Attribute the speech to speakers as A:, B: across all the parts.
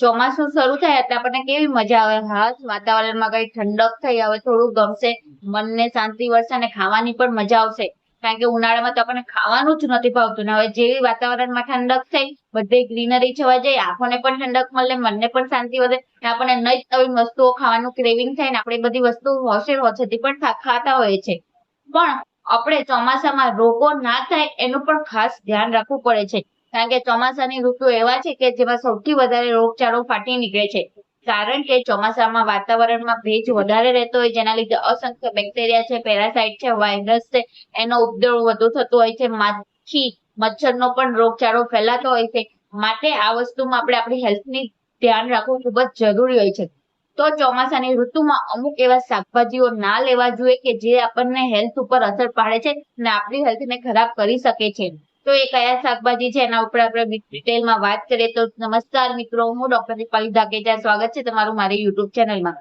A: ચોમાસું શરૂ થાય એટલે આપણને કેવી મજા આવે? હા, વાતાવરણમાં કઈ ઠંડક થઈ હવે થોડું ગમશે, મનને શાંતિ વળશે અને ખાવાની પણ મજા આવશે. કારણ કે ઉનાળામાં તો આપણને ખાવાનું જ નથી ભાવતું. ને હવે જેવી વાતાવરણમાં ઠંડક થઈ, બધે ગ્રીનરી છવા જાય આંખોને પણ ઠંડક મળે, મનને પણ શાંતિ વધે. આપણને નવી નવી વસ્તુઓ ખાવાનું ક્રેવિંગ થાય ને આપણે બધી વસ્તુ હોશે હોશેથી પણ ખાતા હોઈએ છે પણ આપણે ચોમાસામાં રોગો ના થાય એનું પણ ખાસ ધ્યાન રાખવું પડે છે. કારણ કે ચોમાસાની ઋતુ એવા છે કે જેમાં સૌથી વધારે રોગચાળો ફાટી નીકળે છે. કારણ કે ચોમાસામાં વાતાવરણમાં ભેજ વધારે રહેતો હોય, જેના લીધે અસંખ્ય બેક્ટેરિયા છે, પેરાસાઇટ છે, વાયરસ છે, એનો ઉપદ્રવ વધુ થતો હોય છે, માખી, મચ્છરનો પણ રોગચાળો ફેલાતો હોય છે. માટે આ વસ્તુમાં આપણે આપણી હેલ્થની ધ્યાન રાખવું ખૂબ જ જરૂરી હોય છે. તો ચોમાસાની ઋતુમાં અમુક એવા શાકભાજીઓ ના લેવા જોઈએ કે જે આપણને હેલ્થ ઉપર અસર પાડે છે અને આપણી હેલ્થને ખરાબ કરી શકે છે. તો એ કયા શાકભાજી છે એના ઉપર આપણે ડિટેલમાં વાત કરીએ તો નમસ્કાર મિત્રો, હું ડોક્ટર દીપાલી ધાકેજા સ્વાગત છે તમારું મારી યુટ્યુબ ચેનલમાં.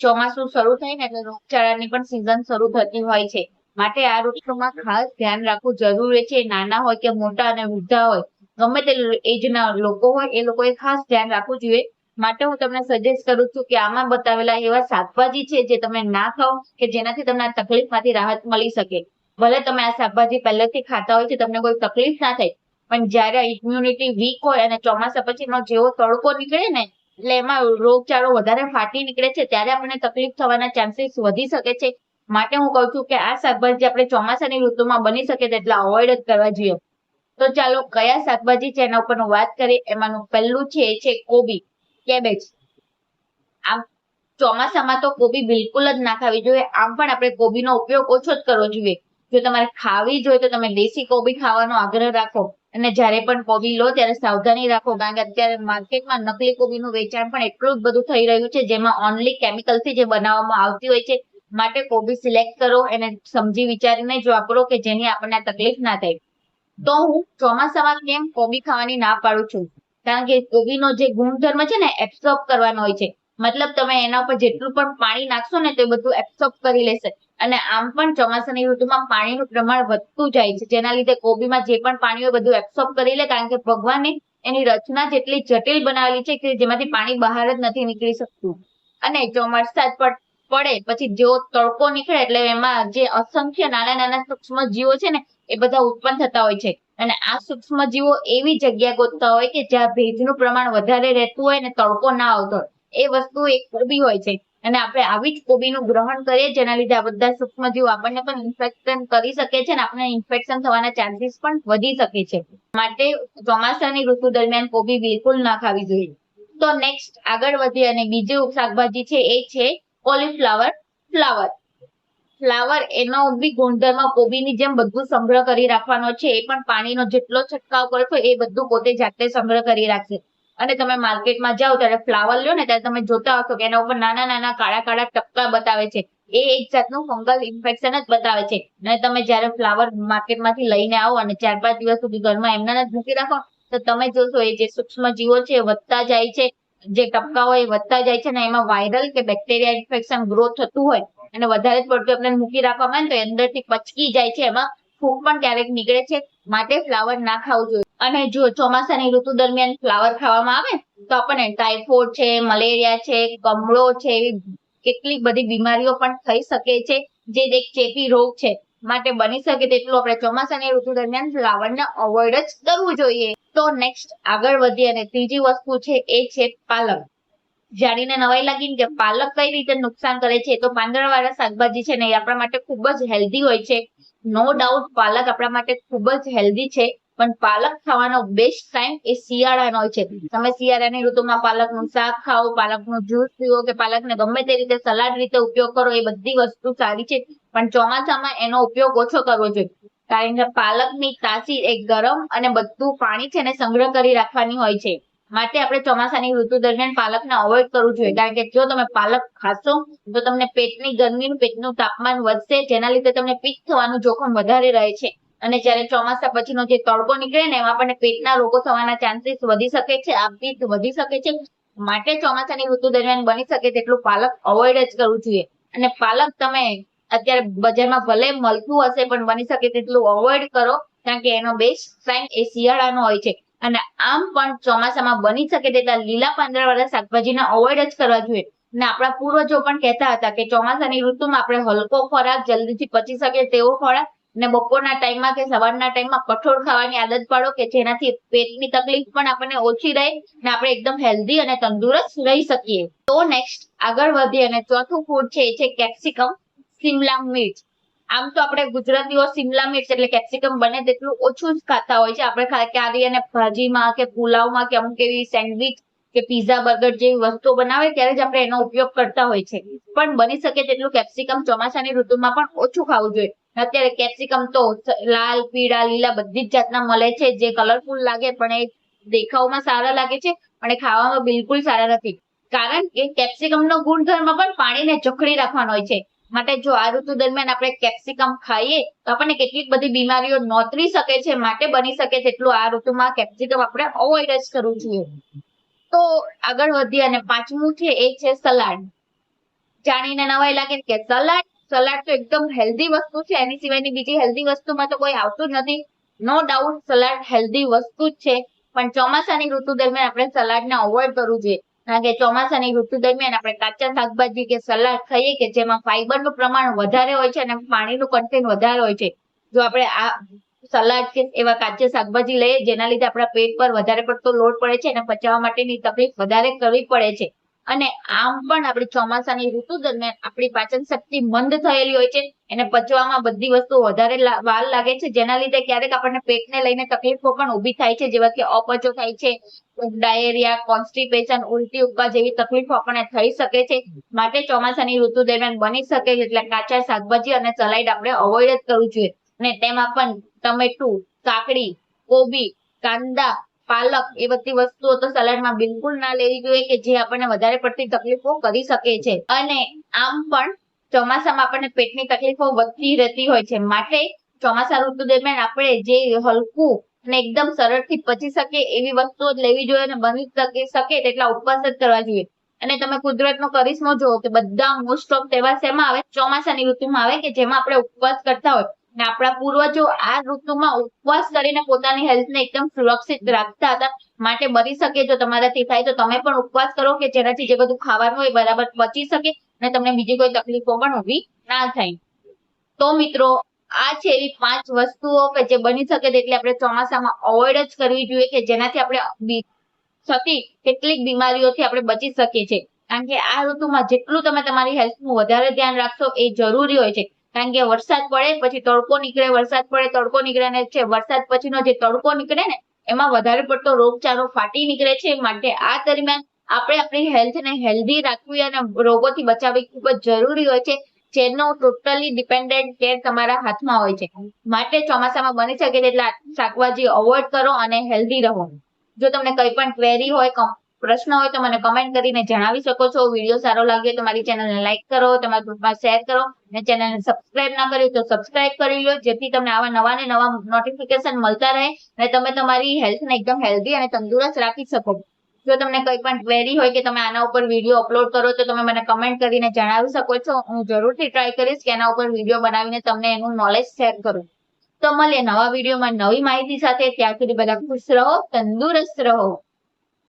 A: ચોમાસું શરૂ થઈને ને એટલે રોગચાળાની પણ સિઝન શરૂ થતી હોય છે. માટે આ ઋતુમાં ખાસ ધ્યાન રાખવું જરૂરી છે. નાના હોય કે મોટા અને વૃદ્ધા હોય, ગમે તે એજના લોકો હોય, એ લોકોએ ખાસ ધ્યાન રાખવું જોઈએ. માટે હું તમને સજેસ્ટ કરું છું કે આમાં બતાવેલા એવા શાકભાજી છે જે તમે ના ખાઓ કે જેનાથી તમને આ તકલીફમાંથી રાહત મળી શકે. ભલે તમે આ શાકભાજી પહેલેથી ખાતા હોય છે, તમને કોઈ તકલીફ ના થાય, પણ જ્યારે ઇમ્યુનિટી વીક હોય અને ચોમાસા પછીનો જેવો તડકો નીકળે ને, એટલે એમાં રોગચાળો વધારે ફાટી નીકળે છે, ત્યારે આપણને તકલીફ થવાના ચાન્સીસ વધી શકે છે. માટે હું કહું છું કે આ શાકભાજી આપણે ચોમાસાની ઋતુમાં બની શકે તેટલા અવોઇડ જ કરવા જોઈએ. તો ચાલો, કયા શાકભાજી છે એના ઉપર વાત કરીએ, એમાંનું પહેલું છે એ છે કોબી, કેબેજ. આમ, ચોમાસામાં તો કોબી બિલકુલ જ ના ખાવી જોઈએ, આમ પણ આપણે કોબીનો ઉપયોગ ઓછો જ કરવો જોઈએ. જો તમારે ખાવી જોઈએ તો તમે દેશી કોબી ખાવાનો આગ્રહ રાખો. અને જ્યારે પણ કોબી લો ત્યારે સાવધાની રાખો, કારણ કે અત્યારે માર્કેટમાં નકલી કોબીનું વેચાણ પણ એટલું જ બધું થઈ રહ્યું છે, જેમાં ઓનલી કેમિકલથી જે બનાવવામાં આવતી હોય છે, માટે કોબી સિલેક્ટ કરો, એને સમજી વિચારીને જ વાપરો કે જેની આપણને તકલીફ ના થાય. તો હું ચોમાસામાં કેમ કોબી ખાવાની ના પાડું છું? કારણ કે કોબીનો જે ગુણધર્મ છે ને એબ્સોર્બ કરવાનો હોય છે. મતલબ તમે એના ઉપર જેટલું પણ પાણી નાખશો ને તો બધું એબ્સોર્બ કરી લેશે. અને આમ પણ ચોમાસાની ઋતુમાં પાણીનું પ્રમાણ વધતું જાય છે. જેના લીધે કોબીમાં જે પણ પાણી હોય બધું એબ્સોર્બ કરી લે, કારણ કે ભગવાને એની રચના જેટલી જટિલ બનાવેલી છે કે જેમાંથી પાણી બહાર જ નથી નીકળી શકતું. અને જો વરસાદ પડે, પછી જેવો તડકો નીકળે એટલે એમાં જે અસંખ્ય નાના નાના સૂક્ષ્મ જીવો છે ને, એ બધા ઉત્પન્ન થતા હોય છે. અને આ સૂક્ષ્મ જીવો એવી જગ્યા ગોતતા હોય કે જ્યાં ભેજનું પ્રમાણ વધારે રહેતું હોય ને તડકો ના આવતો એ વસ્તુ એક કોબી હોય છે. અને આપણે આવી જ કોબીનું ગ્રહણ કરીએ, જેના લીધે આ બધા સૂક્ષ્મજીવ આપણને પણ ઇન્ફેક્શન કરી શકે છે અને આપણને ઇન્ફેક્શન થવાના ચાન્સીસ પણ વધી શકે છે. માટે ચોમાસાની ઋતુ દરમિયાન કોબી બિલકુલ ના ખાવી જોઈએ. તો નેક્સ્ટ આગળ વધીએ અને બીજું શાકભાજી છે એ છે કોલીફ્લાવર ફ્લાવર ફ્લાવર એનો બી ગુણધર્મ કોબીની જેમ બધું સંગ્રહ કરી રાખવાનો છે, એ પણ પાણીનો જેટલો છંટકાવ કરશો એ બધું પોતે જાતે સંગ્રહ કરી રાખશે. અને તમે માર્કેટમાં જાઓ ત્યારે ફ્લાવર લ્યો ને ત્યારે તમે જોતા હશો કે એના ઉપર નાના નાના કાળા કાળા ટપકા બતાવે છે. એ એક જાતનું ફંગલ ઇન્ફેક્શન જ બતાવે છે. અને તમે જ્યારે ફ્લાવર માર્કેટમાંથી લઈને આવો અને ચાર પાંચ દિવસ સુધી ઘરમાં એમના જ મૂકી રાખો, તો તમે જોશો એ જે સૂક્ષ્મ જીવો છે એ વધતા જાય છે. જે ટપકાઓ એ વધતા જાય છે અને એમાં વાયરલ કે બેક્ટેરિયા ઇન્ફેક્શન ગ્રોથ થતું હોય અને વધારે જ પડતું આપણે મૂકી રાખવામાં આવે તો અંદરથી પચકી જાય છે. એમાં ફૂગ પણ ક્યારેક નીકળે છે. માટે ફ્લાવર ના ખાવું જોઈએ. અને જો ચોમાસાની ઋતુ દરમિયાન ફ્લાવર ખાવામાં આવે, તો આપણને ટાઇફોઇડ છે મલેરિયા છે, કમળો છે, એવી બધી બીમારીઓ પણ થઈ શકે છે, જે એક ચેપી રોગ છે. માટે બની શકે તેટલું આપણે ચોમાસાની ઋતુ દરમિયાન ફ્લાવરને અવોઇડ જ કરવું જોઈએ. તો નેક્સ્ટ આગળ વધીએ અને ત્રીજી વસ્તુ છે એ છે પાલક. જાણીને નવાઈ લાગી કે પાલક કઈ રીતે નુકસાન કરે છે તો પાંદડા વાળા શાકભાજી છે ને એ આપણા માટે ખૂબ જ હેલ્ધી હોય છે. નો ડાઉટ પાલક આપણા માટે ખૂબ જ હેલ્ધી છે, પણ પાલક ખાવાનો બેસ્ટ ટાઈમ એ શિયાળાનો છે. તમે શિયાળાની ઋતુમાં પાલકનું શાક ખાઓ, પાલકનું જ્યુસ પીવો કે પાલકને ગમે તે રીતે સલાડ રીતે ઉપયોગ કરો, એ બધી વસ્તુ સારી છે, પણ ચોમાસામાં એનો ઉપયોગ ઓછો કરવો જોઈએ. કારણ કે પાલકની તાસીર એ ગરમ અને બધું પાણી છે ને સંગ્રહ કરી રાખવાની હોય છે. માટે આપણે ચોમાસાની ઋતુ દરમિયાન પાલકને અવોઇડ કરવું જોઈએ. કારણ કે જો તમે પાલક ખાશો, તો તમને પેટની ગરમીનું પેટનું તાપમાન વધશે, જેના લીધે તમને પિત્ત થવાનું જોખમ વધારે રહે છે. અને જ્યારે ચોમાસા પછીનો જે તડકો નીકળે ને, એમાં આપણને પેટના રોગો થવાના ચાન્સીસ વધી શકે છે આ પિત્ત વધી શકે છે. માટે ચોમાસાની ઋતુ દરમિયાન બની શકે તેટલું પાલક અવોઇડ જ કરવું જોઈએ. અને પાલક તમે અત્યારે બજારમાં ભલે મળતું હશે, પણ બની શકે તેટલું અવોઇડ કરો, કારણ કે એનો બેસ્ટ ટાઈમ એ શિયાળાનો હોય છે. અને આમ પણ ચોમાસામાં બની શકે તેટલા લીલા પાંદડા વાળા શાકભાજીને અવોઇડ જ કરવા જોઈએ. અને આપણા પૂર્વજો પણ કહેતા હતા કે ચોમાસાની ઋતુમાં આપણે હલકો ખોરાક જલ્દીથી પચી શકે તેવો ખોરાક અને બપોરના ટાઈમમાં કે સવારના ટાઈમમાં કઠોળ ખાવાની આદત પાડો કે જેનાથી પેટની તકલીફ પણ આપણને ઓછી રહે ને આપણે એકદમ હેલ્ધી અને તંદુરસ્ત રહી શકીએ. તો નેક્સ્ટ આગળ વધીએ અને ચોથું ફૂડ છે એ છે કેપ્સિકમ, સિમલા મિર્ચ. આમ તો આપણે ગુજરાતીઓ સિમલા મિર્ચ એટલે કેપ્સિકમ બને તેટલું ઓછું જ ખાતા હોય છે. આપણે ક્યારેય એને ભાજીમાં કે પુલાવમાં કે અમુક એવી સેન્ડવિચ કે પીઝા બર્ગર જેવી વસ્તુઓ બનાવે ત્યારે જ આપણે એનો ઉપયોગ કરતા હોય છે. પણ બની શકે તેટલું કેપ્સિકમ ચોમાસાની ઋતુમાં પણ ઓછું ખાવું જોઈએ. અત્યારે કેપ્સિકમ તો લાલ, પીળા, લીલા બધી જ જાતના મળે છે. જે કલરફુલ લાગે પણ એ દેખાવમાં સારા લાગે છે પણ ખાવામાં બિલકુલ સારા નથી. કારણ કે કેપ્સિકમનો ગુણધર્મ પણ પાણીને ચખડી રાખવાનો હોય છે. માટે જો આ ઋતુ દરમિયાન આપણે કેપ્સિકમ ખાઈએ, તો આપણને કેટલીક બધી બીમારીઓ નોતરી શકે છે, માટે બની શકે તેટલું આ ઋતુમાં કેપ્સિકમ આપણે અવોઇડ જ કરવું જોઈએ. તો આગળ વધીએ અને પાંચમું છે, એ છે સલાડ. જાણીને નવાઈ લાગે કે સલાડ સલાડ તો એકદમ હેલ્ધી વસ્તુ છે. એની સિવાયની બીજી હેલ્ધી વસ્તુમાં તો કોઈ આવતું જ નથી. નો ડાઉટ સલાડ હેલ્ધી વસ્તુ જ છે. પણ ચોમાસાની ઋતુ દરમિયાન આપણે સલાડને અવોઇડ કરવું જોઈએ. કારણ કે ચોમાસાની ઋતુ દરમિયાન આપણે કાચા શાકભાજી કે સલાડ ખાઈએ કે જેમાં ફાઈબરનું પ્રમાણ વધારે હોય છે અને પાણીનું કન્ટેન્ટ વધારે હોય છે. જો આપણે આ સલાડ કે એવા કાચા શાકભાજી લઈએ જેના લીધે આપણા પેટ પર વધારે પડતો લોડ પડે છે અને પચાવવા માટેની તકલીફ વધારે કરવી પડે છે. અને આમ પણ આપણી ચોમાસાની ઋતુ દરમિયાન આપણી પાચન શક્તિ મંદ થયેલી હોય છે. એને પચવામાં બધી વસ્તુ વધારે વાર લાગે છે. જેના લીધે ક્યારેક આપણને પેટને લઈને તકલીફો પણ ઊભી થાય છે. જેવા કે અપચો થાય છે. ડાયેરિયા, કોન્સ્ટિપેશન, ઉલટી ઉપકા જેવી તકલીફો આપણને થઈ શકે છે. માટે ચોમાસાની ઋતુ દરમિયાન બની શકે એટલે કાચા શાકભાજી અને સલાડ આપણે અવોઈડ જ કરવું જોઈએ. અને તેમાં પણ ટમેટું, કાકડી, કોબી, કાંદા પાલક એ બધી વસ્તુઓ તો સલાડમાં બિલકુલ ના લેવી જોઈએ કે જે આપણને વધારે પડતી તકલીફો કરી શકે છે. અને આમ પણ ચોમાસામાં આપણને પેટની તકલીફો વધતી રહેતી હોય છે. માટે ચોમાસા ઋતુ દરમિયાન આપણે જે હલકું અને એકદમ સરળથી પચી શકે એવી વસ્તુઓ જ લેવી જોઈએ અને બની શકે તેટલા ઉપવાસ જ કરવા જોઈએ. અને તમે કુદરતનો કરિશ્મો જુઓ કે બધા મોસ્ટ ઓફ તહેવાર શેમાં આવે? ચોમાસાની ઋતુમાં આવે કે જેમાં આપણે ઉપવાસ કરતા હોય? ને આપણા પૂર્વજો આ ઋતુમાં ઉપવાસ કરીને પોતાની હેલ્થને એકદમ સુરક્ષિત રાખતા હતા. માટે બની શકે જો તમારાથી થાય તો તમે પણ ઉપવાસ કરો કે જેનાથી જે બધું ખાવાનું હોય બરાબર પચી શકે અને તમને બીજી કોઈ તકલીફો પણ ઊભી ના થાય. તો મિત્રો, આ છે એવી પાંચ વસ્તુઓ કે જે બની શકે તેટલી આપણે ચોમાસામાં અવોઇડ જ કરવી જોઈએ કે જેનાથી આપણે થતી કેટલીક બીમારીઓથી આપણે બચી શકીએ છીએ. કારણ કે આ ઋતુમાં જેટલું તમે તમારી હેલ્થનું વધારે ધ્યાન રાખશો એ જરૂરી હોય છે. કારણ કે વરસાદ પડે, પછી તડકો નીકળે, વરસાદ પડે, તડકો નીકળે ને છે, વરસાદ પછીનો જે તડકો નીકળે ને, એમાં વધારે પડતો રોગચાળો ફાટી નીકળે છે. માટે આ દરમિયાન આપણે આપણી હેલ્થને હેલ્ધી રાખવી અને રોગોથી બચાવવી ખૂબ જ જરૂરી હોય છે. જેનો ટોટલી ડિપેન્ડન્ટ કેર તમારા હાથમાં હોય છે. માટે ચોમાસામાં બની શકે તેટલા શાકભાજી અવોઇડ કરો અને હેલ્ધી રહો. જો તમને કંઈ પણ ક્વેરી હોય પ્રશ્ન હોય તો મને કમેન્ટ કરીને જણાવી શકો છો. વીડિયો સારો લાગ્યો તો મારી ચેનલને લાઇક કરો, તમારા ગ્રુપમાં શેર કરો અને ચેનલને સબસ્ક્રાઇબ ના કરી તો સબસ્ક્રાઇબ કરી લો, જેથી તમને આવા નવા ને નવા નોટિફિકેશન મળતા રહે અને તમે તમારી હેલ્થને એકદમ હેલ્ધી અને તંદુરસ્ત રાખી શકો. જો તમને કંઈ પણ ક્વેરી હોય કે તમે આના ઉપર વીડિયો અપલોડ કરો તો તમે મને કમેન્ટ કરીને જણાવી શકો છો. હું જરૂરથી ટ્રાય કરીશ કે એના ઉપર વીડિયો બનાવીને તમને એનું નોલેજ શેર કરું. તો મળીએ નવા વિડીયોમાં નવી માહિતી સાથે. ત્યાં સુધી બધા ખુશ રહો, તંદુરસ્ત રહો.